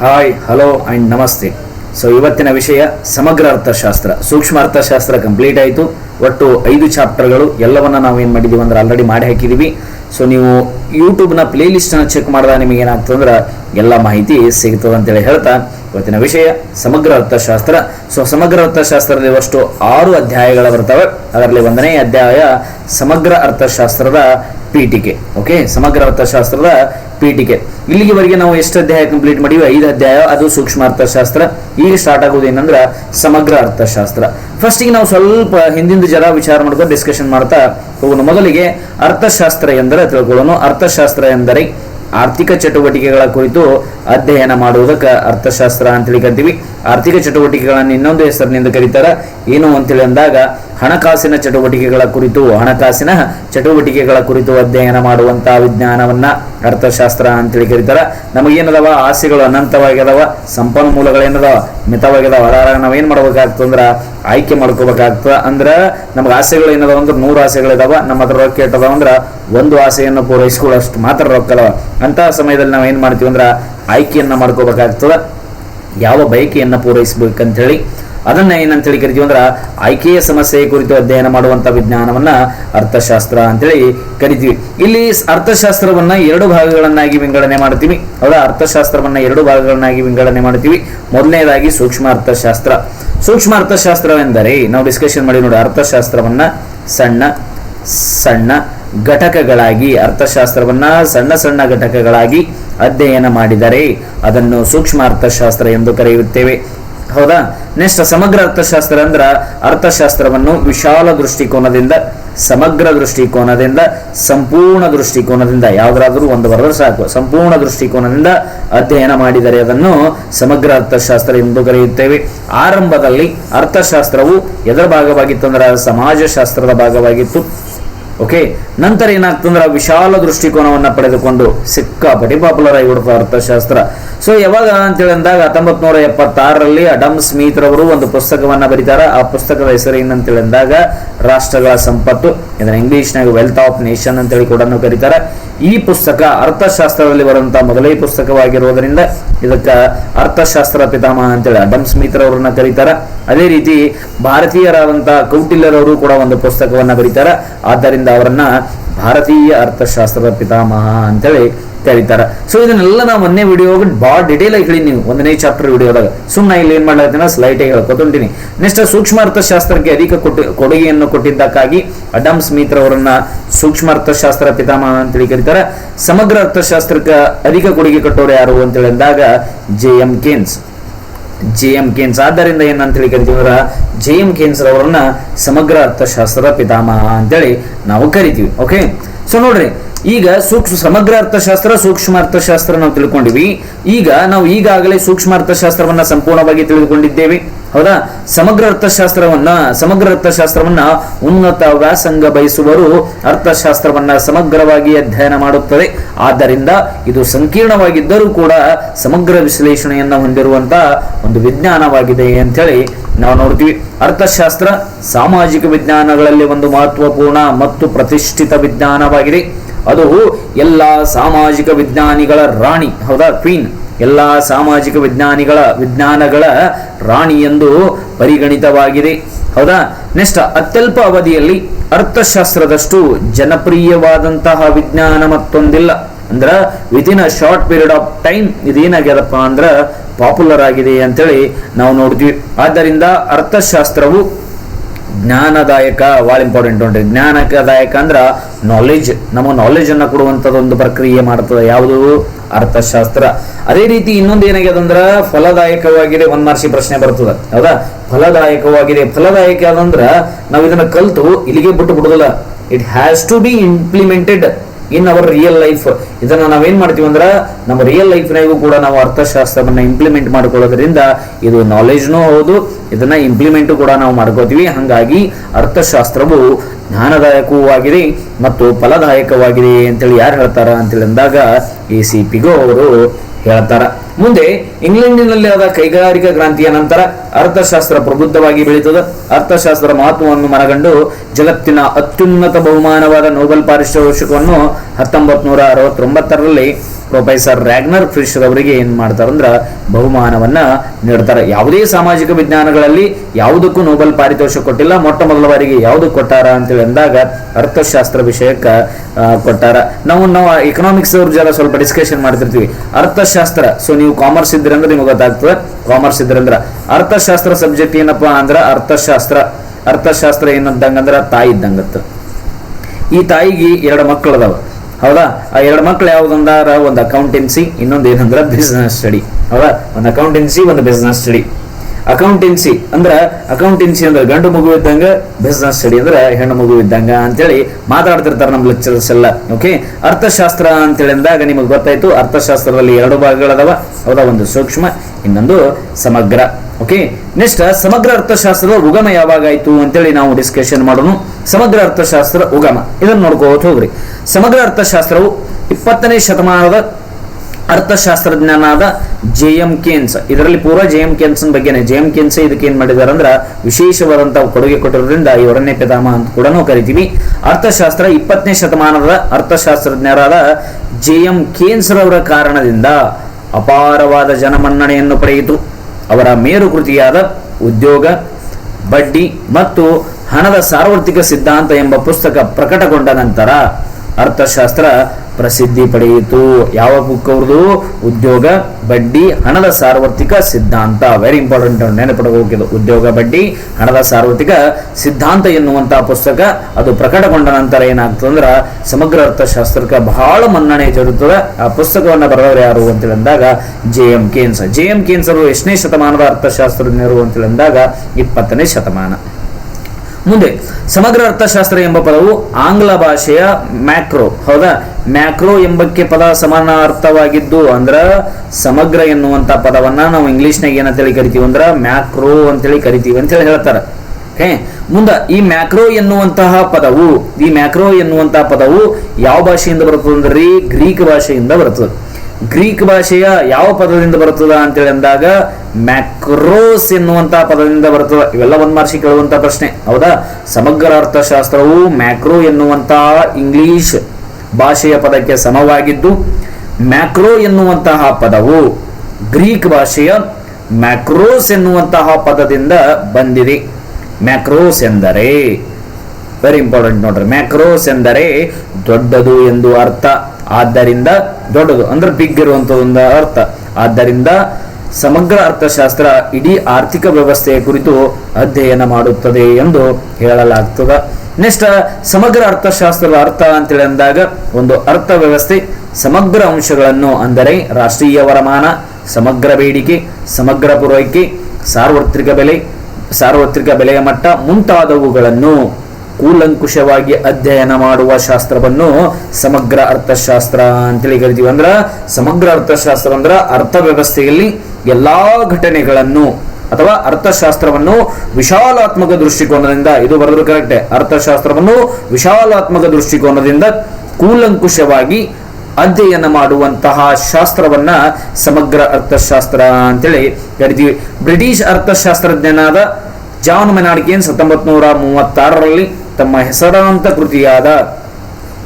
Hi, hello and namaste. So ಇವತ್ತಿನ ವಿಷಯ ಸಮಗ್ರ ಅರ್ಥಶಾಸ್ತ್ರ. ಸೂಕ್ಷ್ಮ ಅರ್ಥಶಾಸ್ತ್ರ ಕಂಪ್ಲೀಟ್ ಆಯಿತು. ಒಟ್ಟು ಐದು ಚಾಪ್ಟರ್ಗಳು ಎಲ್ಲವನ್ನ ನಾವು ಏನು ಮಾಡಿದ್ದೀವಿ ಅಂದ್ರೆ ಆಲ್ರೆಡಿ ಮಾಡಿ ಹಾಕಿದ್ದೀವಿ ಸೊ ನೀವು ಯೂಟ್ಯೂಬ್ನ ಪ್ಲೇ ಲಿಸ್ಟನ್ನು ಚೆಕ್ ಮಾಡಿದಾಗ ನಿಮಗೆ ಏನಾಗ್ತದೆ ಅಂದ್ರೆ ಎಲ್ಲ ಮಾಹಿತಿ ಸಿಗ್ತದೆ ಅಂತೇಳಿ ಹೇಳ್ತಾ. ಇವತ್ತಿನ ವಿಷಯ ಸಮಗ್ರ ಅರ್ಥಶಾಸ್ತ್ರ. ಸೊ ಸಮಗ್ರ ಅರ್ಥಶಾಸ್ತ್ರದಲ್ಲಿ ಅಷ್ಟು ಆರು ಅಧ್ಯಾಯಗಳು ಬರ್ತವೆ. ಅದರಲ್ಲಿ ಒಂದನೇ ಅಧ್ಯಾಯ ಸಮಗ್ರ ಅರ್ಥಶಾಸ್ತ್ರದ ಪೀಠಿಕೆ. ಓಕೆ ಸಮಗ್ರ ಅರ್ಥಶಾಸ್ತ್ರದ ಪೀಠಿಕೆ. ಇಲ್ಲಿಗೆವರೆಗೆ ನಾವು ಎಷ್ಟು ಅಧ್ಯಾಯ ಕಂಪ್ಲೀಟ್ ಮಾಡಿವಿ ಐದು ಅಧ್ಯಾಯ, ಅದು ಸೂಕ್ಷ್ಮ ಅರ್ಥಶಾಸ್ತ್ರ. ಈಗ ಸ್ಟಾರ್ಟ್ ಆಗೋದು ಏನಂದ್ರೆ ಸಮಗ್ರ ಅರ್ಥಶಾಸ್ತ್ರ. ಫಸ್ಟಿಗೆ ನಾವು ಸ್ವಲ್ಪ ಹಿಂದಿಂದ ಜರ ವಿಚಾರ ಮಾಡ್ಕೊಂಡು ಡಿಸ್ಕಷನ್ ಮಾಡ್ತಾ ಹೋಗೋಣ. ಮೊದಲಿಗೆ ಅರ್ಥಶಾಸ್ತ್ರ ಎಂದರೆ ತಿಳ್ಕೊಳ್ಳೋಣ. ಅರ್ಥಶಾಸ್ತ್ರ ಎಂದರೆ ಆರ್ಥಿಕ ಚಟುವಟಿಕೆಗಳ ಕುರಿತು ಅಧ್ಯಯನ ಮಾಡುವುದಕ್ಕೆ ಅರ್ಥಶಾಸ್ತ್ರ ಅಂತ ಕರಿತೀವಿ ಆರ್ಥಿಕ ಚಟುವಟಿಕೆಗಳನ್ನು ಇನ್ನೊಂದು ಹೆಸರಿನಿಂದ ಕರೀತಾರೆ. ಏನು ಅಂತೇಳಿ ಅಂದಾಗ, ಹಣಕಾಸಿನ ಚಟುವಟಿಕೆಗಳ ಕುರಿತು, ಹಣಕಾಸಿನ ಚಟುವಟಿಕೆಗಳ ಕುರಿತು ಅಧ್ಯಯನ ಮಾಡುವಂತಹ ವಿಜ್ಞಾನವನ್ನ ಅರ್ಥಶಾಸ್ತ್ರ ಅಂತೇಳಿ ಕರೀತಾರೆ. ನಮಗೇನದವ? ಆಸೆಗಳು ಅನಂತವಾಗಿದಾವ, ಸಂಪನ್ಮೂಲಗಳೇನದಾವ? ಮಿತವಾಗಿದಾವ. ಅದ್ರಾಗ ನಾವೇನ್ ಮಾಡ್ಬೇಕಾಗ್ತದ ಅಂದ್ರ, ಆಯ್ಕೆ ಮಾಡ್ಕೋಬೇಕಾಗ್ತದ ಅಂದ್ರ, ನಮ್ಗೆ ಆಸೆಗಳು ಏನದಾವ ಅಂದ್ರೆ, ನೂರು ಆಸೆಗಳಿದಾವ. ನಮ್ಮ ಹತ್ರ ರೊಕ್ಕ ಇಟ್ಟದವ ಅಂದ್ರ, ಒಂದು ಆಸೆಯನ್ನು ಪೂರೈಸ್ಕೊಳ್ಳೋಷ್ಟು ಮಾತ್ರ ರೊಕ್ಕದವ ಅಂತಹ ಸಮಯದಲ್ಲಿ ನಾವು ಏನು ಮಾಡ್ತೀವಿ ಅಂದ್ರ ಆಯ್ಕೆಯನ್ನ ಮಾಡ್ಕೋಬೇಕಾಗ್ತದ. ಯಾವ ಬಯಕೆಯನ್ನು ಪೂರೈಸಬೇಕಂತ ಹೇಳಿ ಅದನ್ನ ಏನಂತೇಳಿ ಕರಿತೀವಿ ಅಂದ್ರೆ ಆಯ್ಕೆಯ ಸಮಸ್ಯೆ ಕುರಿತು ಅಧ್ಯಯನ ಮಾಡುವಂಥ ವಿಜ್ಞಾನವನ್ನ ಅರ್ಥಶಾಸ್ತ್ರ ಅಂತೇಳಿ ಕರಿತೀವಿ. ಇಲ್ಲಿ ಅರ್ಥಶಾಸ್ತ್ರವನ್ನ ಎರಡು ಭಾಗಗಳನ್ನಾಗಿ ವಿಂಗಡಣೆ ಮಾಡ್ತೀವಿ. ಹೌದಾ? ಅರ್ಥಶಾಸ್ತ್ರವನ್ನ ಎರಡು ಭಾಗಗಳನ್ನಾಗಿ ವಿಂಗಡಣೆ ಮಾಡ್ತೀವಿ. ಮೊದಲನೇದಾಗಿ ಸೂಕ್ಷ್ಮ ಅರ್ಥಶಾಸ್ತ್ರ. ಸೂಕ್ಷ್ಮ ಅರ್ಥಶಾಸ್ತ್ರವೆಂದರೆ, ನಾವು ಡಿಸ್ಕಷನ್ ಮಾಡಿ ನೋಡಿ, ಅರ್ಥಶಾಸ್ತ್ರವನ್ನ ಸಣ್ಣ ಸಣ್ಣ ಘಟಕಗಳಾಗಿ, ಅರ್ಥಶಾಸ್ತ್ರವನ್ನ ಸಣ್ಣ ಸಣ್ಣ ಘಟಕಗಳಾಗಿ ಅಧ್ಯಯನ ಮಾಡಿದರೆ ಅದನ್ನು ಸೂಕ್ಷ್ಮ ಅರ್ಥಶಾಸ್ತ್ರ ಎಂದು ಕರೆಯುತ್ತೇವೆ. ಹೌದಾ? ನೆಕ್ಸ್ಟ್ ಸಮಗ್ರ ಅರ್ಥಶಾಸ್ತ್ರ ಅಂದ್ರ ಅರ್ಥಶಾಸ್ತ್ರವನ್ನು ವಿಶಾಲ ದೃಷ್ಟಿಕೋನದಿಂದ, ಸಮಗ್ರ ದೃಷ್ಟಿಕೋನದಿಂದ, ಸಂಪೂರ್ಣ ದೃಷ್ಟಿಕೋನದಿಂದ ಯಾವ್ದಾದ್ರೂ ಒಂದು ಬರೆದ್ರೆ ಸಾಕು. ಸಂಪೂರ್ಣ ದೃಷ್ಟಿಕೋನದಿಂದ ಅಧ್ಯಯನ ಮಾಡಿದರೆ ಅದನ್ನು ಸಮಗ್ರ ಅರ್ಥಶಾಸ್ತ್ರ ಎಂದು ಕರೆಯುತ್ತೇವೆ. ಆರಂಭದಲ್ಲಿ ಅರ್ಥಶಾಸ್ತ್ರವು ಎದರ ಭಾಗವಾಗಿತ್ತು ಅಂದ್ರೆ ಸಮಾಜಶಾಸ್ತ್ರದ ಭಾಗವಾಗಿತ್ತು. ಓಕೆ ನಂತರ ಏನಾಗ್ತಂದ್ರೆ ವಿಶಾಲ ದೃಷ್ಟಿಕೋನವನ್ನ ಪಡೆದುಕೊಂಡು ಸಿಕ್ಕಾಪಟ್ಟಿ ಪಾಪ್ಯುಲರ್ ಆಗಿಬಿಡ್ತು ಅರ್ಥಶಾಸ್ತ್ರ. ಸೊ ಯಾವಾಗ ಅಂತೇಳಿ ಅಂದಾಗ ಹತ್ತೊಂಬತ್ ನೂರ ಎಪ್ಪತ್ತಾರರಲ್ಲಿ ಅಡಮ್ ಸ್ಮಿತ್ ರವರು ಒಂದು ಪುಸ್ತಕವನ್ನ ಬರೀತಾರ. ಆ ಪುಸ್ತಕದ ಹೆಸರು ಏನಂತೇಳಿ ಅಂದಾಗ ರಾಷ್ಟ್ರಗಳ ಸಂಪತ್ತು. ಇದನ್ನ ಇಂಗ್ಲಿಷ್ನಾಗ ವೆಲ್ತ್ ಆಫ್ ನೇಷನ್ ಅಂತೇಳಿ ಕೂಡ ಕರೀತಾರೆ. ಈ ಪುಸ್ತಕ ಅರ್ಥಶಾಸ್ತ್ರದಲ್ಲಿ ಬರುವಂತಹ ಮೊದಲೇ ಪುಸ್ತಕವಾಗಿರುವುದರಿಂದ ಇದಕ್ಕೆ ಅರ್ಥಶಾಸ್ತ್ರ ಪಿತಾಮಹ ಅಂತೇಳಿ ಅಡಮ್ ಸ್ಮಿತ್ ರವರನ್ನ ಕರೀತಾರ. ಅದೇ ರೀತಿ ಭಾರತೀಯರಾದಂತಹ ಕೌಟಿಲ್ಯರವರು ಕೂಡ ಒಂದು ಪುಸ್ತಕವನ್ನ ಬರೀತಾರ. ಆದ್ದರಿಂದ ಅವರನ್ನ ಭಾರತೀಯ ಅರ್ಥಶಾಸ್ತ್ರದ ಪಿತಾಮಹ ಅಂತೇಳಿ ಕರೀತಾರ ಸೊ ಇದನ್ನೆಲ್ಲ ನಾವು ಮೊನ್ನೆ ವಿಡಿಯೋ ಭಾಳ ಡಿಟೇಲ್ ಆಗಿ ಹೇಳಿ ನೀವು. ಒಂದನೇ ಚಾಪ್ಟರ್ ವಿಡಿಯೋದಾಗ ಸುಮ್ಮನೆ ಇಲ್ಲಿ ಏನ್ ಮಾಡ್ಲತ್ತೀನ ಸ್ಲೈಟ್ ಆಗಿ ಹೇಳ್ಕೊತೀನಿ ನೆಕ್ಸ್ಟ್ ಸೂಕ್ಷ್ಮ ಅರ್ಥಶಾಸ್ತ್ರಕ್ಕೆ ಅಧಿಕ ಕೊಡುಗೆಯನ್ನು ಕೊಟ್ಟಿದ್ದಕ್ಕಾಗಿ ಅಡಮ್ ಸ್ಮಿತ್ ಅವರನ್ನ ಸೂಕ್ಷ್ಮ ಅರ್ಥಶಾಸ್ತ್ರ ಪಿತಾಮಹ ಅಂತ ಹೇಳಿ ಕರೀತಾರೆ. ಸಮಗ್ರ ಅರ್ಥಶಾಸ್ತ್ರಕ್ಕೆ ಅಧಿಕ ಕೊಡುಗೆ ಕೊಟ್ಟವರು ಯಾರು ಅಂತ ಹೇಳಿದಾಗ J M Keynes J M Keynes ಆದ್ದರಿಂದ ಏನಂತೇಳಿ ಕರಿತೀವಿ ಅಂದ್ರೆ ಜೆ ಎಂ ಕೇನ್ಸ್ ಅವರನ್ನ ಸಮಗ್ರ ಅರ್ಥಶಾಸ್ತ್ರದ ಪಿತಾಮಹ ಅಂತೇಳಿ ನಾವು ಕರಿತೀವಿ. ಓಕೆ ಸೊ ನೋಡ್ರಿ. ಈಗ ಸೂಕ್ಷ್ಮ ಸಮಗ್ರ ಅರ್ಥಶಾಸ್ತ್ರ, ಸೂಕ್ಷ್ಮ ಅರ್ಥಶಾಸ್ತ್ರ ನಾವು ತಿಳ್ಕೊಂಡಿವಿ. ಈಗ ನಾವು ಈಗಾಗಲೇ ಸೂಕ್ಷ್ಮ ಅರ್ಥಶಾಸ್ತ್ರವನ್ನ ಸಂಪೂರ್ಣವಾಗಿ ತಿಳಿದುಕೊಂಡಿದ್ದೇವೆ. ಹೌದಾ? ಸಮಗ್ರ ಅರ್ಥಶಾಸ್ತ್ರವನ್ನ ಸಮಗ್ರ ಅರ್ಥಶಾಸ್ತ್ರವನ್ನ ಉನ್ನತ ವ್ಯಾಸಂಗ ಬಯಸುವರು ಅರ್ಥಶಾಸ್ತ್ರವನ್ನ ಸಮಗ್ರವಾಗಿ ಅಧ್ಯಯನ ಮಾಡುತ್ತದೆ. ಆದ್ದರಿಂದ ಇದು ಸಂಕೀರ್ಣವಾಗಿದ್ದರೂ ಕೂಡ ಸಮಗ್ರ ವಿಶ್ಲೇಷಣೆಯನ್ನ ಹೊಂದಿರುವಂತಹ ಒಂದು ವಿಜ್ಞಾನವಾಗಿದೆ ಅಂತ ಹೇಳಿ ನಾವು ನೋಡ್ತೀವಿ. ಅರ್ಥಶಾಸ್ತ್ರ ಸಾಮಾಜಿಕ ವಿಜ್ಞಾನಗಳಲ್ಲಿ ಒಂದು ಮಹತ್ವಪೂರ್ಣ ಮತ್ತು ಪ್ರತಿಷ್ಠಿತ ವಿಜ್ಞಾನವಾಗಿದೆ. ಅದು ಎಲ್ಲ ಸಾಮಾಜಿಕ ವಿಜ್ಞಾನಿಗಳ ರಾಣಿ, ಹೌದಾ, ಕ್ವೀನ್? ಎಲ್ಲ ಸಾಮಾಜಿಕ ವಿಜ್ಞಾನಿಗಳ, ವಿಜ್ಞಾನಗಳ ರಾಣಿ ಎಂದು ಪರಿಗಣಿತವಾಗಿದೆ, ಹೌದಾ? ನೆಕ್ಸ್ಟ್, ಅತ್ಯಲ್ಪ ಅವಧಿಯಲ್ಲಿ ಅರ್ಥಶಾಸ್ತ್ರದಷ್ಟು ಜನಪ್ರಿಯವಾದಂತಹ ವಿಜ್ಞಾನ ಮತ್ತೊಂದಿಲ್ಲ. ಅಂದ್ರ in a short period of time ಇದೇನಾಗ್ಯದಪ್ಪ ಅಂದ್ರೆ ಪಾಪ್ಯುಲರ್ ಆಗಿದೆ ಅಂತೇಳಿ ನಾವು ನೋಡ್ತೀವಿ. ಆದ್ದರಿಂದ ಅರ್ಥಶಾಸ್ತ್ರವು ಜ್ಞಾನದಾಯಕ ಭಾಳ ಇಂಪಾರ್ಟೆಂಟ್ ನೋಡ್ರಿ ಜ್ಞಾನದಾಯಕ ಅಂದ್ರೆ ನಾಲೆಜ್ ನಮ್ಮ ನಾಲೆಜ್ ಅನ್ನ ಕೊಡುವಂತದ್ದು ಒಂದು ಪ್ರಕ್ರಿಯೆ ಮಾಡ್ತದೆ. ಯಾವುದು? ಅರ್ಥಶಾಸ್ತ್ರ. ಅದೇ ರೀತಿ ಇನ್ನೊಂದು ಏನಾಗ್ಯದ ಅಂದ್ರೆ ಫಲದಾಯಕವಾಗಿದೆ ಒಂದು ಮಾರ್ಸಿ ಪ್ರಶ್ನೆ ಬರ್ತದೆ. ಹೌದಾ? ಫಲದಾಯಕವಾಗಿದೆ. ಫಲದಾಯಕ ಅಂದ್ರೆ ನಾವು ಇದನ್ನ ಕಲಿತು ಇಲ್ಲಿಗೆ ಬಿಟ್ಟು ಬಿಡುದಿಲ್ಲ. It has to be implemented in our real life ಇದನ್ನ ನಾವೇನ್ ಮಾಡ್ತೀವಿ ಅಂದ್ರ, ನಮ್ಮ ರಿಯಲ್ ಲೈಫ್ನಾಗೂ ಕೂಡ ನಾವು ಅರ್ಥಶಾಸ್ತ್ರವನ್ನ ಇಂಪ್ಲಿಮೆಂಟ್ ಮಾಡ್ಕೊಳ್ಳೋದ್ರಿಂದ ಇದು ನಾಲೆಜ್ನೂ ಹೌದು, ಇದನ್ನ ಇಂಪ್ಲಿಮೆಂಟ್ ಕೂಡ ನಾವು ಮಾಡ್ಕೋತೀವಿ. ಹಾಗಾಗಿ ಅರ್ಥಶಾಸ್ತ್ರವು ಜ್ಞಾನದಾಯಕವೂ ಆಗಿದೆ ಮತ್ತು ಫಲದಾಯಕವಾಗಿದೆ ಅಂತೇಳಿ ಯಾರು ಹೇಳ್ತಾರ ಅಂತೇಳಿ ಅಂದಾಗ ಎ ಸಿ ಪಿಗೋ ಅವರು ಹೇಳ್ತಾರ. ಮುಂದೆ ಇಂಗ್ಲೆಂಡಿನಲ್ಲಿ ಆದ ಕೈಗಾರಿಕಾ ಕ್ರಾಂತಿಯ ನಂತರ ಅರ್ಥಶಾಸ್ತ್ರ ಪ್ರಬುದ್ಧವಾಗಿ ಬೆಳೀತದ. ಅರ್ಥಶಾಸ್ತ್ರ ಮಹತ್ವವನ್ನು ಮನಗಂಡು ಜಗತ್ತಿನ ಅತ್ಯುನ್ನತ ಬಹುಮಾನವಾದ ನೋಬೆಲ್ ಪಾರಿತೋಷಿಕವನ್ನು ಹತ್ತೊಂಬತ್ ನೂರ ಅರವತ್ತೊಂಬತ್ತರಲ್ಲಿ ಪ್ರೊಫೆಸರ್ ರ್ಯಾಗ್ನರ್ ಫಿಶರ್ ಅವರಿಗೆ ಏನ್ ಮಾಡ್ತಾರಂದ್ರ ಬಹುಮಾನವನ್ನ ನೀಡ್ತಾರೆ. ಯಾವುದೇ ಸಾಮಾಜಿಕ ವಿಜ್ಞಾನಗಳಲ್ಲಿ ಯಾವುದಕ್ಕೂ ನೋಬೆಲ್ ಪಾರಿತೋಷ ಕೊಟ್ಟಿಲ್ಲ. ಮೊಟ್ಟ ಮೊದಲ ಬಾರಿಗೆ ಯಾವ್ದು ಕೊಟ್ಟಾರ ಅಂತೇಳಿ ಅಂದಾಗ ಅರ್ಥಶಾಸ್ತ್ರ ವಿಷಯಕ್ಕ ಕೊಟ್ಟಾರ. ನಾವು ನಾವು ಎಕನಾಮಿಕ್ಸ್ ಅವ್ರ ಜರ ಸ್ವಲ್ಪ ಡಿಸ್ಕಷನ್ ಮಾಡ್ತಿರ್ತೀವಿ. ಅರ್ಥಶಾಸ್ತ್ರ ಸೊ ನೀವು ಕಾಮರ್ಸ್ ಇದ್ರಂದ್ರೆ ನಿಮ್ಗೆ ಗೊತ್ತಾಗ್ತದೆ. ಕಾಮರ್ಸ್ ಇದ್ರಂದ್ರ ಅರ್ಥಶಾಸ್ತ್ರ ಸಬ್ಜೆಕ್ಟ್ ಏನಪ್ಪಾ ಅಂದ್ರ ಅರ್ಥಶಾಸ್ತ್ರ. ಅರ್ಥಶಾಸ್ತ್ರ ಏನಂತಂಗಂದ್ರ ತಾಯಿ ಇದ್ದಂಗತ್ತ. ಈ ತಾಯಿಗೆ ಎರಡು ಮಕ್ಕಳು ಅದಾವ ಹೌದಾ? ಆ ಎರಡು ಮಕ್ಳು ಯಾವ್ದಂದಾರ ಒಂದು ಅಕೌಂಟೆನ್ಸಿ ಇನ್ನೊಂದು ಏನಂದ್ರೆ ಬಿಸ್ನೆಸ್ ಸ್ಟಡಿ ಹೌದಾ? ಒಂದು ಅಕೌಂಟೆನ್ಸಿ ಒಂದು ಬಿಸ್ನೆಸ್ ಸ್ಟಡಿ ಅಕೌಂಟೆನ್ಸಿ ಅಂದ್ರ ಅಕೌಂಟೆನ್ಸಿ ಅಂದ್ರೆ ಗಂಡು ಮಗು ಇದ್ದಂಗ ಬಿಸ್ನೆಸ್ ಸ್ಟಡಿ ಅಂದ್ರೆ ಹೆಣ್ಣು ಮಗು ಇದ್ದಂಗ ಅಂತೇಳಿ ಮಾತಾಡ್ತಿರ್ತಾರೆ ನಮ್ಮ ಲೆಕ್ಚರ್ಸ್ ಎಲ್ಲ. ಓಕೆ ಅರ್ಥಶಾಸ್ತ್ರ ಅಂತೇಳಿ ಅಂದಾಗ ನಿಮಗೆ ಗೊತ್ತಾಯ್ತು, ಅರ್ಥಶಾಸ್ತ್ರದಲ್ಲಿ ಎರಡು ಭಾಗಗಳದಾವ. ಹೌದಾ? ಒಂದು ಸೂಕ್ಷ್ಮ, ಇನ್ನೊಂದು ಸಮಗ್ರ. ಓಕೆ ನೆಕ್ಸ್ಟ್ ಸಮಗ್ರ ಅರ್ಥಶಾಸ್ತ್ರದ ಉಗಮ ಯಾವಾಗ ಆಯ್ತು ಅಂತೇಳಿ ನಾವು ಡಿಸ್ಕಷನ್ ಮಾಡೋಣ. ಸಮಗ್ರ ಅರ್ಥಶಾಸ್ತ್ರ ಉಗಮ. ಇದನ್ನು ನೋಡ್ಕೋತ ಹೋಗ್ರಿ. ಸಮಗ್ರ ಅರ್ಥಶಾಸ್ತ್ರವು ಇಪ್ಪತ್ತನೇ ಶತಮಾನದ ಅರ್ಥಶಾಸ್ತ್ರಜ್ಞನಾದ ಜೆ ಎಂ ಕೇನ್ಸ್. ಇದರಲ್ಲಿ ಪೂರ್ವ ಜೆ ಎಂ ಕೇನ್ಸ್ ಬಗ್ಗೆನೇ. ಜೆ ಎಂ ಕೇನ್ಸ್ ಇದಕ್ಕೆ ಏನ್ ಮಾಡಿದಾರೆ ಅಂದ್ರೆ ವಿಶೇಷವಾದಂತಹ ಕೊಡುಗೆ ಕೊಟ್ಟಿರೋದ್ರಿಂದ ಇವರನ್ನೇ ಪಿತಾಮ ಅಂತ ಕೂಡ ನಾವು ಕರಿತೀವಿ. ಅರ್ಥಶಾಸ್ತ್ರ ಇಪ್ಪತ್ತನೇ ಶತಮಾನದ ಅರ್ಥಶಾಸ್ತ್ರಜ್ಞರಾದ ಜೆ ಎಂ ಕೇನ್ಸ್ ರವರ ಕಾರಣದಿಂದ ಅಪಾರವಾದ ಜನಮನ್ನಣೆಯನ್ನು ಪಡೆಯಿತು. ಅವರ ಮೇರುಕೃತಿಯಾದ ಉದ್ಯೋಗ ಬಡ್ಡಿ ಮತ್ತು ಹಣದ ಸಾರ್ವತ್ರಿಕ ಸಿದ್ಧಾಂತ ಎಂಬ ಪುಸ್ತಕ ಪ್ರಕಟಗೊಂಡ ನಂತರ ಅರ್ಥಶಾಸ್ತ್ರ ಪ್ರಸಿದ್ಧಿ ಪಡೆಯಿತು. ಯಾವ ಬುಕ್ ಅವ್ರದ್ದು ಉದ್ಯೋಗ ಬಡ್ಡಿ, ಹಣದ ಸಾರ್ವತ್ರಿಕ ಸಿದ್ಧಾಂತ. ವೆರಿ ಇಂಪಾರ್ಟೆಂಟ್ ನೆನಪಿಡಬಹುದು ಉದ್ಯೋಗ ಬಡ್ಡಿ, ಹಣದ ಸಾರ್ವತ್ರಿಕ ಸಿದ್ಧಾಂತ ಎನ್ನುವಂತಹ ಪುಸ್ತಕ. ಅದು ಪ್ರಕಟಗೊಂಡ ನಂತರ ಏನಾಗ್ತದಂದ್ರೆ ಸಮಗ್ರ ಅರ್ಥಶಾಸ್ತ್ರಕ್ಕೆ ಬಹಳ ಮನ್ನಣೆ ಜರುತ್ತದೆ ಆ ಪುಸ್ತಕವನ್ನು ಬರೆದವರು ಯಾರು ಅಂತ ಅಂದಾಗ J M Keynes J M Keynes ಅವರು ಎಷ್ಟನೇ ಶತಮಾನದ ಅರ್ಥಶಾಸ್ತ್ರಜ್ಞರು ಅಂತೇಳಿ ಅಂದಾಗ ಇಪ್ಪತ್ತನೇ ಶತಮಾನ. ಮುಂದೆ, ಸಮಗ್ರ ಅರ್ಥಶಾಸ್ತ್ರ ಎಂಬ ಪದವು ಆಂಗ್ಲ ಭಾಷೆಯ ಮ್ಯಾಕ್ರೋ, ಹೌದಾ? ಮ್ಯಾಕ್ರೋ ಎಂಬಕ್ಕೆ ಪದ ಸಮಾನಾರ್ಥವಾಗಿದ್ದು ಅಂದ್ರ ಸಮಗ್ರ ಎನ್ನುವಂತ ಪದವನ್ನ ನಾವು ಇಂಗ್ಲಿಷ್ನಾಗ ಏನಂತೇಳಿ ಕರಿತೀವಿ, ಅಂದ್ರ ಮ್ಯಾಕ್ರೋ ಅಂತೇಳಿ ಕರಿತೀವಿ ಅಂತೇಳಿ ಹೇಳ್ತಾರ. ಓಕೆ ಮುಂದ ಈ ಮ್ಯಾಕ್ರೋ ಎನ್ನುವಂತಹ ಪದವು, ಈ ಮ್ಯಾಕ್ರೋ ಎನ್ನುವಂತಹ ಪದವು ಯಾವ ಭಾಷೆಯಿಂದ ಬರ್ತದೆ ಅಂದ್ರೆ ಗ್ರೀಕ್ ಭಾಷೆಯಿಂದ ಬರ್ತದೆ. ಗ್ರೀಕ್ ಭಾಷೆಯ ಯಾವ ಪದದಿಂದ ಬರುತ್ತದ ಅಂತೇಳಿ ಅಂದಾಗ ಮ್ಯಾಕ್ರೋಸ್ ಎನ್ನುವಂತಹ ಪದದಿಂದ ಬರುತ್ತದ. ಇವೆಲ್ಲ ಒಂದ್ ಮಾರ್ಷಿ ಕೇಳುವಂತ ಪ್ರಶ್ನೆ. ಹೌದಾ? ಸಮಗ್ರ ಅರ್ಥಶಾಸ್ತ್ರವು ಮ್ಯಾಕ್ರೋ ಎನ್ನುವಂತಹ ಇಂಗ್ಲಿಷ್ ಭಾಷೆಯ ಪದಕ್ಕೆ ಸಮವಾಗಿದ್ದು, ಮ್ಯಾಕ್ರೋ ಎನ್ನುವಂತಹ ಪದವು ಗ್ರೀಕ್ ಭಾಷೆಯ ಮ್ಯಾಕ್ರೋಸ್ ಎನ್ನುವಂತಹ ಪದದಿಂದ ಬಂದಿದೆ. ಮ್ಯಾಕ್ರೋಸ್ ಎಂದರೆ ವೆರಿ ಇಂಪಾರ್ಟೆಂಟ್ ನೋಡ್ರಿ. ಮ್ಯಾಕ್ರೋಸ್ ಎಂದರೆ ದೊಡ್ಡದು ಎಂದು ಅರ್ಥ. ಆದ್ದರಿಂದ ದೊಡ್ಡದು ಅಂದ್ರೆ ಬಿಗ್ ಇರುವಂತ ಒಂದು ಅರ್ಥ. ಆದ್ದರಿಂದ ಸಮಗ್ರ ಅರ್ಥಶಾಸ್ತ್ರ ಇಡೀ ಆರ್ಥಿಕ ವ್ಯವಸ್ಥೆಯ ಕುರಿತು ಅಧ್ಯಯನ ಮಾಡುತ್ತದೆ ಎಂದು ಹೇಳಲಾಗ್ತದ. ನೆಕ್ಸ್ಟ್, ಸಮಗ್ರ ಅರ್ಥಶಾಸ್ತ್ರದ ಅರ್ಥ ಅಂತೇಳಿ ಅಂದಾಗ, ಒಂದು ಅರ್ಥ ವ್ಯವಸ್ಥೆ ಸಮಗ್ರ ಅಂಶಗಳನ್ನು ಅಂದರೆ ರಾಷ್ಟ್ರೀಯ ವರಮಾನ, ಸಮಗ್ರ ಬೇಡಿಕೆ, ಸಮಗ್ರ ಪೂರೈಕೆ, ಸಾರ್ವತ್ರಿಕ ಬೆಲೆ, ಸಾರ್ವತ್ರಿಕ ಬೆಲೆಯ ಮಟ್ಟ ಮುಂತಾದವುಗಳನ್ನು ಕೂಲಂಕುಷವಾಗಿ ಅಧ್ಯಯನ ಮಾಡುವ ಶಾಸ್ತ್ರವನ್ನು ಸಮಗ್ರ ಅರ್ಥಶಾಸ್ತ್ರ ಅಂತೇಳಿ ಕರಿತೀವಿ. ಅಂದ್ರ ಸಮಗ್ರ ಅರ್ಥಶಾಸ್ತ್ರ ಅಂದ್ರ ಅರ್ಥ ವ್ಯವಸ್ಥೆಯಲ್ಲಿ ಎಲ್ಲಾ ಘಟನೆಗಳನ್ನು ಅಥವಾ ಅರ್ಥಶಾಸ್ತ್ರವನ್ನು ವಿಶಾಲಾತ್ಮಕ ದೃಷ್ಟಿಕೋನದಿಂದ, ಇದು ಬರೆದ್ರು ಕರೆಕ್ಟೆ ಅರ್ಥಶಾಸ್ತ್ರವನ್ನು ವಿಶಾಲಾತ್ಮಕ ದೃಷ್ಟಿಕೋನದಿಂದ ಕೂಲಂಕುಷವಾಗಿ ಅಧ್ಯಯನ ಮಾಡುವಂತಹ ಶಾಸ್ತ್ರವನ್ನ ಸಮಗ್ರ ಅರ್ಥಶಾಸ್ತ್ರ ಅಂತೇಳಿ ಕರಿತೀವಿ. ಬ್ರಿಟಿಷ್ ಅರ್ಥಶಾಸ್ತ್ರಜ್ಞನಾದ ಜಾನ್ ಮೆನಾಡ್ಕೇನ್ಸ್ ಹತ್ತೊಂಬತ್ ನೂರ ಮೂವತ್ತಾರರಲ್ಲಿ ತಮ್ಮ ಹೆಸರಾಂತ ಕೃತಿಯಾದ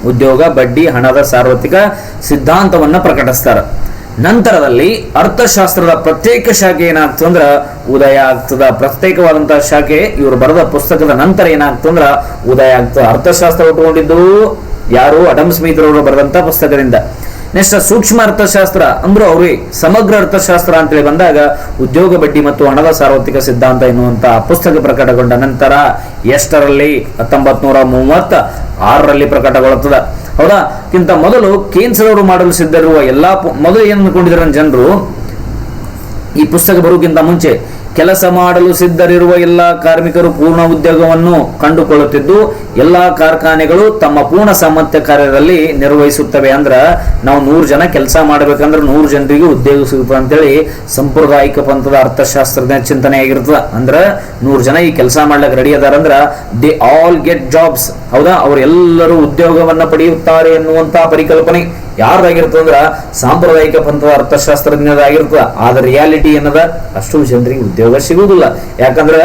ಉದ್ಯೋಗ, ಬಡ್ಡಿ, ಹಣದ ಸಾರ್ವತ್ರಿಕ ಸಿದ್ಧಾಂತವನ್ನ ಪ್ರಕಟಿಸ್ತಾರೆ. ನಂತರದಲ್ಲಿ ಅರ್ಥಶಾಸ್ತ್ರದ ಪ್ರತ್ಯೇಕ ಶಾಖೆ ಏನಾಗ್ತದೆ ಅಂದ್ರೆ ಉದಯ ಆಗ್ತದ. ಪ್ರತ್ಯೇಕವಾದಂತಹ ಶಾಖೆ ಇವರು ಬರೆದ ಪುಸ್ತಕದ ನಂತರ ಏನಾಗ್ತದೆ ಅಂದ್ರ ಉದಯ ಆಗ್ತದ. ಅರ್ಥಶಾಸ್ತ್ರ ಉಟ್ಕೊಂಡಿದ್ದು ಯಾರು? ಅಡಮ್ ಸ್ಮಿತ್ ಅವರು ಬರೆದಂತ ಪುಸ್ತಕದಿಂದ. ನೆಕ್ಸ್ಟ್ ಸೂಕ್ಷ್ಮ ಅರ್ಥಶಾಸ್ತ್ರ ಅಂದ್ರೆ ಅವ್ರಿಗೆ ಸಮಗ್ರ ಅರ್ಥಶಾಸ್ತ್ರ ಅಂತೇಳಿ ಬಂದಾಗ ಉದ್ಯೋಗ ಬಡ್ಡಿ ಮತ್ತು ಹಣದ ಸಾರ್ವತ್ರಿಕ ಸಿದ್ಧಾಂತ ಎನ್ನುವಂತಹ ಪುಸ್ತಕ ಪ್ರಕಟಗೊಂಡ ನಂತರ ಎಷ್ಟರಲ್ಲಿ ಹತ್ತೊಂಬತ್ ನೂರ ಮೂವತ್ತ ಆರರಲ್ಲಿ ಪ್ರಕಟಗೊಳ್ಳುತ್ತದೆ. ಹೌದಾ? ಕಿಂತ ಮೊದಲು ಕೇನ್ಸರ್ ಅವರು ಮಾಡಲು ಸಿದ್ಧರಿರುವ ಎಲ್ಲಾ ಮೊದಲು ಏನು ಅನ್ಕೊಂಡಿದ್ರು ಜನರು ಈ ಪುಸ್ತಕ ಬರೋಕ್ಕಿಂತ ಮುಂಚೆ ಕೆಲಸ ಮಾಡಲು ಸಿದ್ಧರಿರುವ ಎಲ್ಲ ಕಾರ್ಮಿಕರು ಪೂರ್ಣ ಉದ್ಯೋಗವನ್ನು ಕಂಡುಕೊಳ್ಳುತ್ತಿದ್ದು, ಎಲ್ಲಾ ಕಾರ್ಖಾನೆಗಳು ತಮ್ಮ ಪೂರ್ಣ ಸಾಮರ್ಥ್ಯ ಕಾರ್ಯದಲ್ಲಿ ನಿರ್ವಹಿಸುತ್ತವೆ. ಅಂದ್ರ ನಾವು ನೂರು ಜನ ಕೆಲಸ ಮಾಡಬೇಕಂದ್ರೆ ನೂರು ಜನರಿಗೆ ಉದ್ಯೋಗ ಸಿಗುತ್ತೆ ಅಂತೇಳಿ ಸಾಂಪ್ರದಾಯಿಕ ಪಂಥದ ಅರ್ಥಶಾಸ್ತ್ರದ ಚಿಂತನೆ ಆಗಿರ್ತದೆ. ಅಂದ್ರೆ ನೂರು ಜನ ಈ ಕೆಲಸ ಮಾಡ್ಲಿಕ್ಕೆ ರೆಡಿ ಅದಾರ ಅಂದ್ರ ದೇ ಆಲ್ ಗೆಟ್ ಜಾಬ್ಸ್ ಹೌದಾ? ಅವರೆಲ್ಲರೂ ಉದ್ಯೋಗವನ್ನು ಪಡೆಯುತ್ತಾರೆ ಎನ್ನುವಂತಹ ಪರಿಕಲ್ಪನೆ. ಯಾರ್ದಾಗಿರ್ತದ ಅಂದ್ರ ಸಾಂಪ್ರದಾಯಿಕ ಪಂಥದ ಅರ್ಥಶಾಸ್ತ್ರಜ್ಞದಾಗಿರ್ತದ ಆದ್ರೆ ರಿಯಾಲಿಟಿ ಏನದ ಅಷ್ಟು ಜನರಿಗೆ ಉದ್ಯೋಗ ಸಿಗುವುದಿಲ್ಲ ಯಾಕಂದ್ರ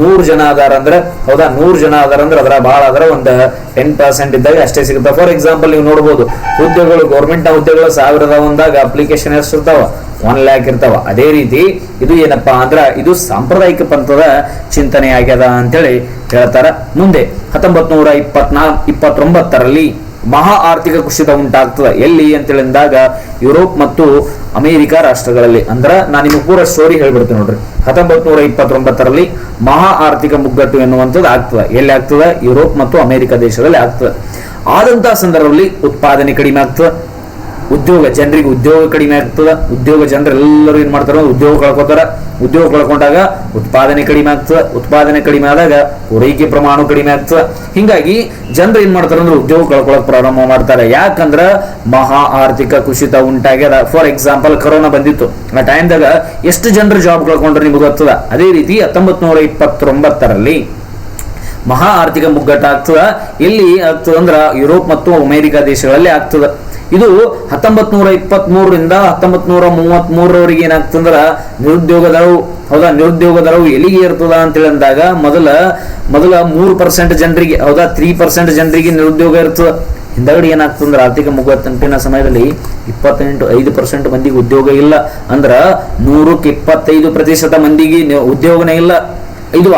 ನೂರು ಜನ ಅದಾರ ಅಂದ್ರೆ, ಹೌದಾ? ನೂರು ಜನ ಅದಾರ ಅಂದ್ರೆ ಅದರ ಭಾಳ ಅದರ. ಒಂದು ಟೆನ್ ಪರ್ಸೆಂಟ್ ಇದ್ದಾಗ ಅಷ್ಟೇ ಸಿಗುತ್ತೆ. ಫಾರ್ ಎಕ್ಸಾಂಪಲ್ ನೀವು ನೋಡ್ಬೋದು, ಉದ್ಯೋಗಗಳು ಗೌರ್ಮೆಂಟ್ ಉದ್ಯೋಗಗಳು ಸಾವಿರದ ಒಂದಾಗ ಅಪ್ಲಿಕೇಶನ್ ಎಷ್ಟು ಇರ್ತಾವ ಒನ್ ಲ್ಯಾಕ್ ಇರ್ತಾವ. ಅದೇ ರೀತಿ ಇದು ಏನಪ್ಪಾ ಅಂದ್ರ, ಇದು ಸಾಂಪ್ರದಾಯಿಕ ಪಂಥದ ಚಿಂತನೆ ಆಗ್ಯದ ಅಂತೇಳಿ ಹೇಳ್ತಾರ. ಮುಂದೆ ಹತ್ತೊಂಬತ್ ನೂರ ಇಪ್ಪತ್ನಾ, ಇಪ್ಪತ್ತೊಂಬತ್ತರಲ್ಲಿ ಮಹಾ ಆರ್ಥಿಕ ಕುಸಿತ ಉಂಟಾಗ್ತದೆ. ಎಲ್ಲಿ ಅಂತೇಳಿದಾಗ ಯುರೋಪ್ ಮತ್ತು ಅಮೆರಿಕ ರಾಷ್ಟ್ರಗಳಲ್ಲಿ. ಅಂದ್ರ ನಾನು ನಿಮಗೆ ಪೂರ ಸ್ಟೋರಿ ಹೇಳ್ಬಿಡ್ತೀನಿ ನೋಡ್ರಿ. ಹತ್ತೊಂಬತ್ ನೂರ ಇಪ್ಪತ್ತೊಂಬತ್ತರಲ್ಲಿ ಮಹಾ ಆರ್ಥಿಕ ಮುಗ್ಗಟ್ಟು ಎನ್ನುವಂಥದ್ದು ಆಗ್ತದೆ. ಎಲ್ಲಿ ಆಗ್ತದೆ? ಯುರೋಪ್ ಮತ್ತು ಅಮೆರಿಕ ದೇಶದಲ್ಲಿ ಆಗ್ತದೆ. ಆದಂತಹ ಸಂದರ್ಭದಲ್ಲಿ ಉತ್ಪಾದನೆ ಕಡಿಮೆ ಆಗ್ತದೆ. ಉದ್ಯೋಗ, ಜನರಿಗೆ ಉದ್ಯೋಗ ಕಡಿಮೆ ಆಗ್ತದ. ಉದ್ಯೋಗ ಜನರೆಲ್ಲರೂ ಏನು ಮಾಡ್ತಾರ, ಉದ್ಯೋಗ ಕಳ್ಕೊತಾರ. ಉದ್ಯೋಗ ಕಳ್ಕೊಂಡಾಗ ಉತ್ಪಾದನೆ ಕಡಿಮೆ ಆಗ್ತದ. ಉತ್ಪಾದನೆ ಕಡಿಮೆ ಆದಾಗ ಪೂರೈಕೆ ಪ್ರಮಾಣ ಕಡಿಮೆ ಆಗ್ತದ. ಹಿಂಗಾಗಿ ಜನರು ಏನು ಮಾಡ್ತಾರ ಅಂದ್ರೆ ಉದ್ಯೋಗ ಕಳ್ಕೊಳಕ್ ಪ್ರಾರಂಭ ಮಾಡ್ತಾರೆ. ಯಾಕಂದ್ರ ಮಹಾ ಆರ್ಥಿಕ ಕುಸಿತ ಉಂಟಾಗ್ಯದ. ಫಾರ್ ಎಕ್ಸಾಂಪಲ್ ಕರೋನಾ ಬಂದಿತ್ತು. ಆ ಟೈಮ್ದಾಗ ಎಷ್ಟು ಜನರು ಜಾಬ್ ಕಳ್ಕೊಂಡ್ರೆ ನಿಮ್ಗೆ ಗೊತ್ತದ? ಅದೇ ರೀತಿ ಹತ್ತೊಂಬತ್ತು ನೂರ ಇಪ್ಪತ್ತೊಂಬತ್ತರಲ್ಲಿ ಮಹಾ ಆರ್ಥಿಕ ಮುಗ್ಗಟ್ಟ ಆಗ್ತದ, ಎಲ್ಲಿ ಆಗ್ತದ ಅಂದ್ರ ಯುರೋಪ್ ಮತ್ತು ಅಮೆರಿಕ ದೇಶಗಳಲ್ಲಿ ಆಗ್ತದ. ಇದು ಹತ್ತೊಂಬತ್ ನೂರ ಇಪ್ಪತ್ತ್ ಮೂರರಿಂದ ಹತ್ತೊಂಬತ್ ನೂರ ಮೂವತ್ತ್ ಮೂರರವರೆಗೆ ಏನಾಗ್ತಂದ್ರ ನಿರುದ್ಯೋಗ ದರವು ಹೌದಾ ನಿರುದ್ಯೋಗ ದರವು ಎಲ್ಲಿಗೆ ಇರ್ತದ ಅಂತೇಳಿ ಅಂದಾಗ ಮೊದಲ ಮೊದಲ ಮೂರು ಪರ್ಸೆಂಟ್ ಜನರಿಗೆ, ಹೌದಾ ತ್ರೀ ಪರ್ಸೆಂಟ್ ಜನರಿಗೆ ನಿರುದ್ಯೋಗ ಇರ್ತದ. ಹಿಂದಗಡೆ ಏನಾಗ್ತಂದ್ರ ಆರ್ಥಿಕ ಮುಗ್ಗಟ್ಟಿನ ಸಮಯದಲ್ಲಿ ಇಪ್ಪತ್ತೆಂಟು, ಐದು ಪರ್ಸೆಂಟ್ ಮಂದಿಗೆ ಉದ್ಯೋಗ ಇಲ್ಲ ಅಂದ್ರ ನೂರಕ್ಕೆ ಇಪ್ಪತ್ತೈದು ಪ್ರತಿಶತ ಮಂದಿಗೆ ಉದ್ಯೋಗನೇ ಇಲ್ಲ. ಇದು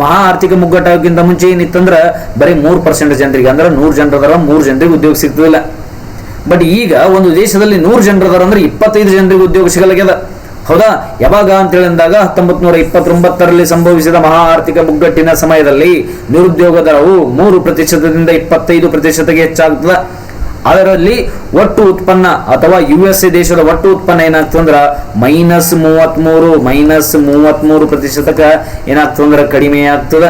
ಮಹಾ ಆರ್ಥಿಕ ಮುಗ್ಗಟ್ಟಕ್ಕಿಂತ ಮುಂಚೆ ಏನಿತ್ತಂದ್ರ ಬರೀ ಮೂರ್ ಪರ್ಸೆಂಟ್ ಜನರಿಗೆ, ಅಂದ್ರೆ ನೂರ್ ಜನರದಾರ ಮೂರ್ ಜನರಿಗೆ ಉದ್ಯೋಗ ಸಿಗ್ತದಿಲ್ಲ. ಬಟ್ ಈಗ ಒಂದು ದೇಶದಲ್ಲಿ ನೂರ್ ಜನರದಾರ ಅಂದ್ರೆ ಇಪ್ಪತ್ತೈದು ಜನರಿಗೆ ಉದ್ಯೋಗ ಸಿಗಲಾಗ್ಯದ. ಹೌದಾ? ಯಾವಾಗ ಅಂತ ಅಂದಾಗ ಹತ್ತೊಂಬತ್ ನೂರ ಇಪ್ಪತ್ತೊಂಬತ್ತರಲ್ಲಿ ಸಂಭವಿಸಿದ ಮಹಾ ಆರ್ಥಿಕ ಮುಗ್ಗಟ್ಟಿನ ಸಮಯದಲ್ಲಿ ನಿರುದ್ಯೋಗ ದರವು ಮೂರು ಪ್ರತಿಶತದಿಂದ ಇಪ್ಪತ್ತೈದು ಪ್ರತಿಶತಕ್ಕೆ ಹೆಚ್ಚಾಗ್ತದ. ಅದರಲ್ಲಿ ಒಟ್ಟು ಉತ್ಪನ್ನ ಅಥವಾ ಯು ಎಸ್ ಎ ದೇಶದ ಒಟ್ಟು ಉತ್ಪನ್ನ ಏನಾಗ್ತಂದ್ರ ಮೈನಸ್ ಮೂವತ್ಮೂರು ಮೈನಸ್ ಮೂವತ್ಮೂರು ಏನಾಗ್ತದೆ ಅಂದ್ರೆ ಕಡಿಮೆ ಆಗ್ತದ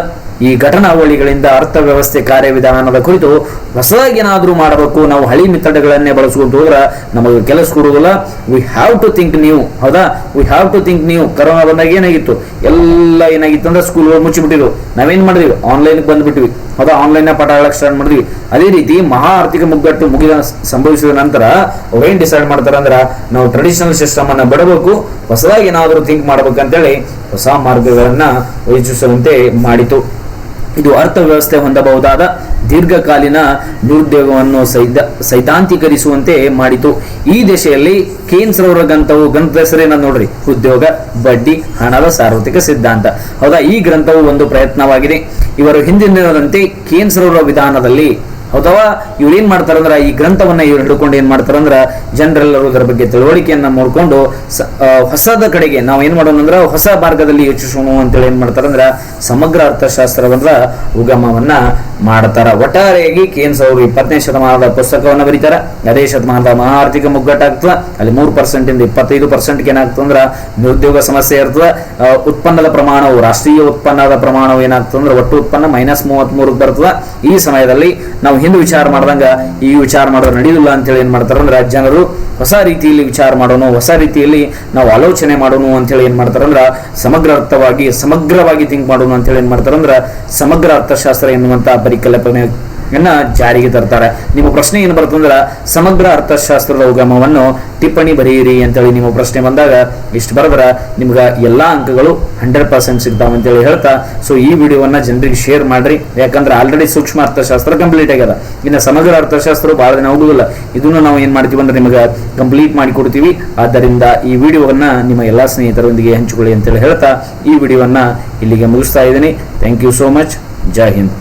ಈ ಘಟನಾವಳಿಗಳಿಂದ ಅರ್ಥವ್ಯವಸ್ಥೆ, ಕಾರ್ಯವಿಧಾನದ ಕುರಿತು ಹೊಸದಾಗಿ ಏನಾದರೂ ಮಾಡಬೇಕು. ನಾವು ಹಳಿ ಮೆಥಡ್ಗಳನ್ನೇ ಬಳಸ್ಕೊಂಡು ಹೋದ್ರೆ ನಮಗೆ ಕೆಲಸ ಕೊಡುವುದಿಲ್ಲ. ವಿ ಹ್ಯಾವ್ ಟು ಥಿಂಕ್ ನೀವು ಹೌದಾ? ವಿ ಹ್ಯಾವ್ ಟು ಥಿಂಕ್ ನೀವು ಕರೋನಾ ಬಂದಾಗ ಏನಾಗಿತ್ತು? ಎಲ್ಲ ಏನಾಗಿತ್ತು ಅಂದ್ರೆ ಸ್ಕೂಲ್ ಮುಚ್ಚಿಬಿಟ್ಟಿದ್ವು. ನಾವೇನ್ ಮಾಡಿದ್ವಿ? ಆನ್ಲೈನ್ ಬಂದ್ಬಿಟ್ವಿ. ಹೌದಾ? ಆನ್ಲೈನ್ ಪಾಠ ಹೇಳಕ್ ಸ್ಟಾರ್ಟ್ ಮಾಡಿದ್ವಿ. ಅದೇ ರೀತಿ ಮಹಾ ಆರ್ಥಿಕ ಮುಗ್ಗಟ್ಟು ಮುಗಿದ ಸಂಭವಿಸಿದ ನಂತರ ಏನ್ ಡಿಸೈಡ್ ಮಾಡ್ತಾರೆ ಅಂದ್ರೆ ನಾವು ಟ್ರೆಡಿಷನಲ್ ಸಿಸ್ಟಮ್ ಅನ್ನ ಬಿಡಬೇಕು. ಹೊಸದಾಗಿ ಏನಾದರೂ ಥಿಂಕ್ ಮಾಡ್ಬೇಕಂತೇಳಿ ಹೊಸ ಮಾರ್ಗಗಳನ್ನ ಯೋಚಿಸುವಂತೆ ಮಾಡಿತು. ಇದು ಅರ್ಥವ್ಯವಸ್ಥೆ ಹೊಂದಬಹುದಾದ ದೀರ್ಘಕಾಲೀನ ನಿರುದ್ಯೋಗವನ್ನು ಸೈದ್ಧ ಸೈದ್ಧಾಂತೀಕರಿಸುವಂತೆ ಮಾಡಿತು. ಈ ದಿಶೆಯಲ್ಲಿ ಕೇನ್ಸ್ ರವರ ಗ್ರಂಥವು ಗ್ರಂಥದ ಹೆಸರೇನ ನೋಡ್ರಿ? ಉದ್ಯೋಗ, ಬಡ್ಡಿ, ಹಣದ ಸಾರ್ವತ್ರಿಕ ಸಿದ್ಧಾಂತ. ಹೌದಾ? ಈ ಗ್ರಂಥವು ಒಂದು ಪ್ರಯತ್ನವಾಗಿದೆ. ಇವರು ಹಿಂದಿನದಂತೆ ಕೇನ್ಸ್ ರವರ ವಿಧಾನದಲ್ಲಿ ಅಥವಾ ಇವ್ರು ಏನ್ ಮಾಡ್ತಾರಂದ್ರ ಈ ಗ್ರಂಥವನ್ನ ಇವ್ರು ಹಿಡ್ಕೊಂಡು ಏನ್ ಮಾಡ್ತಾರಂದ್ರ ಜನರೆಲ್ಲರೂ ಅದರ ಬಗ್ಗೆ ತಿಳುವಳಿಕೆಯನ್ನ ಮಾಡ್ಕೊಂಡು ಹೊಸದ ಕಡೆಗೆ ನಾವು ಏನ್ ಮಾಡೋಣ ಅಂದ್ರ, ಹೊಸ ಮಾರ್ಗದಲ್ಲಿ ಯೋಚಿಸೋಣ ಅಂತೇಳಿ ಏನ್ ಮಾಡ್ತಾರಂದ್ರ ಸಮಗ್ರ ಅರ್ಥಶಾಸ್ತ್ರವನ್ನ ಉಗಮವನ್ನ ಮಾಡ್ತಾರ. ಒಟ್ಟಾರೆಯಾಗಿ ಕೇಂದ್ರ ಅವರು ಇಪ್ಪತ್ತನೇ ಶತಮಾನದ ಪುಸ್ತಕವನ್ನು ಬರೀತಾರ. ಅದೇ ಶತಮಾನದ ಮಹಾ ಆರ್ಥಿಕ ಮುಗ್ಗಟ್ಟಾಗ್ತದ ಅಲ್ಲಿ ಮೂರು ಪರ್ಸೆಂಟಿಂದ ಇಪ್ಪತ್ತೈದು ಪರ್ಸೆಂಟ್ಗೆ ಅಂದ್ರೆ ನಿರುದ್ಯೋಗ ಸಮಸ್ಯೆ ಇರ್ತದ. ಉತ್ಪನ್ನದ ಪ್ರಮಾಣವು, ರಾಷ್ಟ್ರೀಯ ಉತ್ಪನ್ನದ ಪ್ರಮಾಣವು ಏನಾಗ್ತದ ಅಂದ್ರೆ ಒಟ್ಟು ಉತ್ಪನ್ನ ಮೈನಸ್ ಮೂವತ್ತ್ ಬರ್ತದೆ. ಈ ಸಮಯದಲ್ಲಿ ನಾವು ಹಿಂದೆ ವಿಚಾರ ಮಾಡ್ದಂಗ, ಈ ವಿಚಾರ ಮಾಡೋದು ನಡೆಯುದಿಲ್ಲ ಅಂತೇಳಿ ಏನು ಮಾಡ್ತಾರೆ ಅಂದ್ರೆ ಜನರು ಹೊಸ ರೀತಿಯಲ್ಲಿ ವಿಚಾರ ಮಾಡೋಣ ಹೊಸ ರೀತಿಯಲ್ಲಿ ನಾವು ಆಲೋಚನೆ ಮಾಡೋಣ ಅಂತೇಳಿ ಏನ್ ಅಂದ್ರೆ ಸಮಗ್ರ ಅರ್ಥವಾಗಿ, ಸಮಗ್ರವಾಗಿ ಥಿಂಕ್ ಮಾಡೋಣ ಅಂತೇಳಿ ಏನ್ ಅಂದ್ರೆ ಸಮಗ್ರ ಅರ್ಥಶಾಸ್ತ್ರ ಎನ್ನುವಂತ ಪರಿಕಲ್ಪನೆ ಜಾರಿಗೆ ತರ್ತಾರೆ. ನಿಮ್ಮ ಪ್ರಶ್ನೆ ಏನು ಬರ್ತಂದ್ರೆ ಸಮಗ್ರ ಅರ್ಥಶಾಸ್ತ್ರದ ಉಗಮವನ್ನು ಟಿಪ್ಪಣಿ ಬರೆಯಿರಿ ಅಂತೇಳಿ ನಿಮ್ಮ ಪ್ರಶ್ನೆ ಬಂದಾಗ, ಇಷ್ಟು ಬರೆದ್ರೆ ನಿಮ್ಗೆ ಎಲ್ಲಾ ಅಂಕಗಳು ಹಂಡ್ರೆಡ್ ಪರ್ಸೆಂಟ್ ಸಿಗ್ತಾವ ಅಂತೇಳಿ ಹೇಳ್ತಾ ಸೊ ಈ ವಿಡಿಯೋವನ್ನ ಜನರಿಗೆ ಶೇರ್ ಮಾಡ್ರಿ. ಯಾಕಂದ್ರೆ ಆಲ್ರೆಡಿ ಸೂಕ್ಷ್ಮ ಅರ್ಥಶಾಸ್ತ್ರ ಕಂಪ್ಲೀಟ್ ಆಗ್ಯದ. ಇನ್ನು ಸಮಗ್ರ ಅರ್ಥಶಾಸ್ತ್ರ ಬಹಳ ದಿನ ಹೋಗುದಿಲ್ಲ. ಇದನ್ನು ನಾವು ಏನ್ ಮಾಡ್ತೀವಿ ಅಂದ್ರೆ ನಿಮಗೆ ಕಂಪ್ಲೀಟ್ ಮಾಡಿ ಕೊಡ್ತೀವಿ. ಆದ್ದರಿಂದ ಈ ವಿಡಿಯೋವನ್ನ ನಿಮ್ಮ ಎಲ್ಲಾ ಸ್ನೇಹಿತರೊಂದಿಗೆ ಹಂಚಿಕೊಳ್ಳಿ ಅಂತೇಳಿ ಹೇಳ್ತಾ, ಈ ವಿಡಿಯೋವನ್ನ ಇಲ್ಲಿಗೆ ಮುಗಿಸ್ತಾ ಇದ್ದೀನಿ. Thank you so much Jai Hind